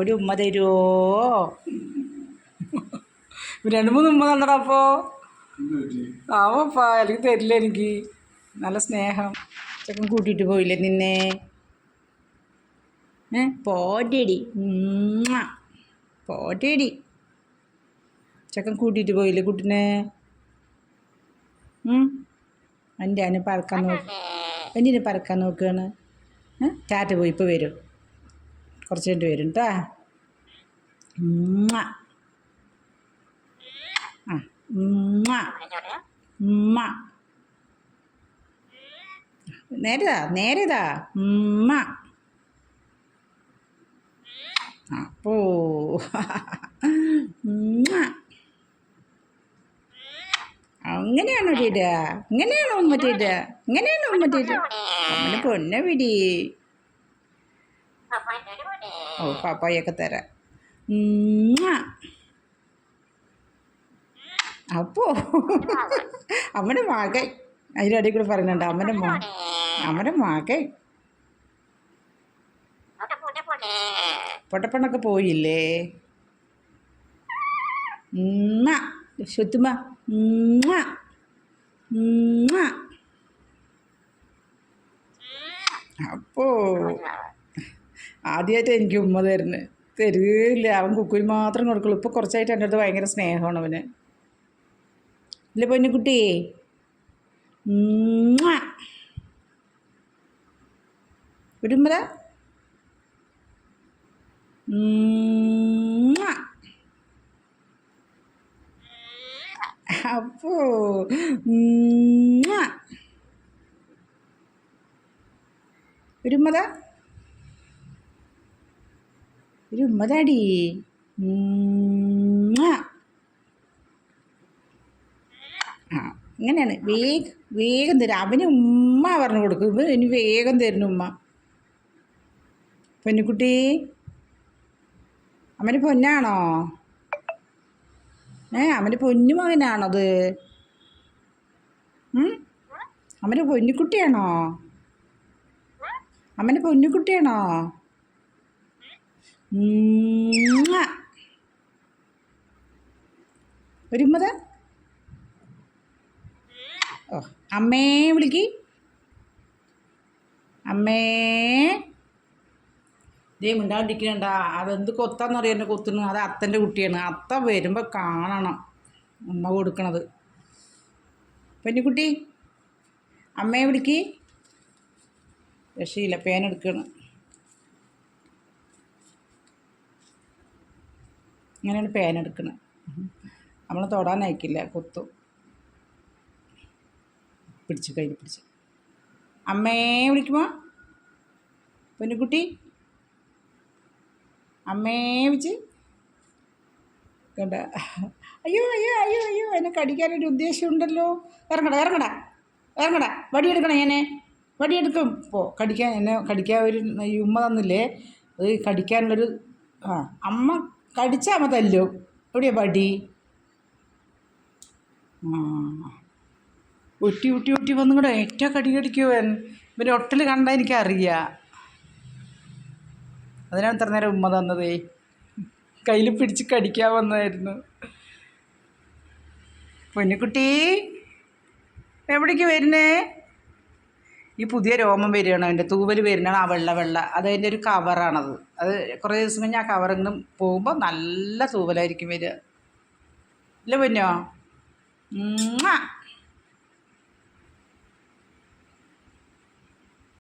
ഒരു ഉമ്മ തരുമോ രണ്ട് മൂന്ന് ഉമ്മ തന്നടാ അപ്പോ. ആവപ്പാ അല്ലെങ്കിൽ തരില്ല എനിക്ക്. നല്ല സ്നേഹം. ചെക്കൻ കൂട്ടിയിട്ട് പോയില്ലേ നിന്നെ? ഏ പോറ്റേടി പോറ്റേടി ചെക്കൻ കൂട്ടിയിട്ട് പോയില്ലേ കുട്ടിനെ? എന്റെ അതിനെ പറക്കാൻ നോക്ക്. എന്റെ പറക്കാൻ നോക്കുകയാണ് ടാറ്റ പോയി ഇപ്പോൾ വരും. കുറച്ച് കഴിഞ്ഞിട്ട് വരും കേട്ടാ നേരതാ നേരതാ. ഉമ്മ. അപ്പോ. അങ്ങനെയാണോ ടീറ്റ ഇങ്ങനെയാണോ ഉമ്മ ടീറ്റ ഇങ്ങനെയാണോ ഉമ്മ ടീറ്റ അമ്മനെ പൊന്നെ പിടി ഓ പാപ്പായൊക്കെ തരാം. അപ്പോ. അമ്മയുടെ മകൻ. അതിന്റെ അടിയിൽ കൂടെ പറയുന്നുണ്ട് അമ്മന്റെ മോ അമ്മയുടെ മകൻ. പൊട്ടപ്പണ്ണൊക്കെ പോയില്ലേ. ഉമ്മ. അപ്പോ. ആദ്യമായിട്ട് എനിക്ക് ഉമ്മ തരുന്നത് തരില്ല അവൻ കുക്കുരി മാത്രം കൊടുക്കുള്ളൂ ഇപ്പോൾ കുറച്ചായിട്ട് എന്റെ അടുത്ത് ഭയങ്കര സ്നേഹമാണ് അവന് ഇല്ല പൊന്നുകുട്ടി ഉമ്മ. ഒരു ഉമ്മ ദാ. ഉമ്മ. അപ്പോ ഉമ്മ. ഒരു ഉമ്മതാ ഉമ്മതാടി ഉമ്മ. ആ ഇങ്ങനെയാണ്. വേഗം വേഗം തരും. അവന് ഉമ്മ പറഞ്ഞു കൊടുക്കും. ഇവ ഇനി വേഗം തരുന്നു ഉമ്മ. പൊന്നുകുട്ടി. അവന് പൊന്നാണോ? ഏ അവന് പൊന്നു മകനാണത്? അവന് പൊന്നുകുട്ടിയാണോ? അവന് ഉമ്മതാ ഓ അമ്മേ വിളിക്ക്. അമ്മേ. ദേ മിണ്ടാണ്ടിരിക്കണ്ട അതെന്ത് കൊത്താന്നറിയാം എന്നെ കൊത്തുന്നു അത് അത്തന്റെ കുട്ടിയാണ്. അത്ത വരുമ്പോൾ കാണണം. ഉമ്മ കൊടുക്കണത്. പെണ്ണിക്കുട്ടി അമ്മയെ വിളിക്ക്. രക്ഷയില്ല പേനെടുക്കണം. ഇങ്ങനെയാണ് എടുക്കുന്നത് നമ്മൾ തൊടാൻ അയക്കില്ല കുത്തു. പിടിച്ച് കയ്യിൽ പിടിച്ച്. അമ്മയെ വിളിക്കുമോ? പൊന്നുകുട്ടി? അമ്മയെ വിളിച്ച്. കണ്ട? അയ്യോ അയ്യോ അയ്യോ അയ്യോ എന്നെ കടിക്കാനൊരു ഉദ്ദേശമുണ്ടല്ലോ. ഇറങ്ങടാ ഇറങ്ങടാ ഇറങ്ങടാ. വടിയെടുക്കണം ഞാനെ വടിയെടുക്കും ഇപ്പോൾ കടിക്കാൻ എന്നെ കടിക്കാൻ ഒരു ഉമ്മ തന്നില്ലേ? അത് കടിക്കാനുള്ളൊരു ആ അമ്മ കടിച്ചാൽ അമ്മ തല്ലോ എവിടെയാ വടി ആ. ഒറ്റി ഒറ്റി ഒറ്റി വന്നും കൂടെ ഏറ്റവും കടി കടിക്കുവൻ. ഇവന്റെ ഒട്ടൽ കണ്ടാൽ എനിക്കറിയാം. അതിനാണ് ഇത്ര നേരം ഉമ്മ തന്നതേ. കയ്യിൽ പിടിച്ച് കടിക്കാൻ വന്നായിരുന്നു. പൊന്നുകുട്ടി എവിടേക്ക് വരുന്നേ? ഈ പുതിയ രോമം വരികയാണ് അതിന്റെ തൂവൽ വരുന്നതാണ് ആ വെള്ള വെള്ള. അതതിന്റെ ഒരു കവറാണത് അത് കുറേ ദിവസം കഴിഞ്ഞ് ആ കവറിങ്ങും പോകുമ്പോൾ നല്ല തൂവലായിരിക്കും വരിക ഇല്ല പൊന്നോ.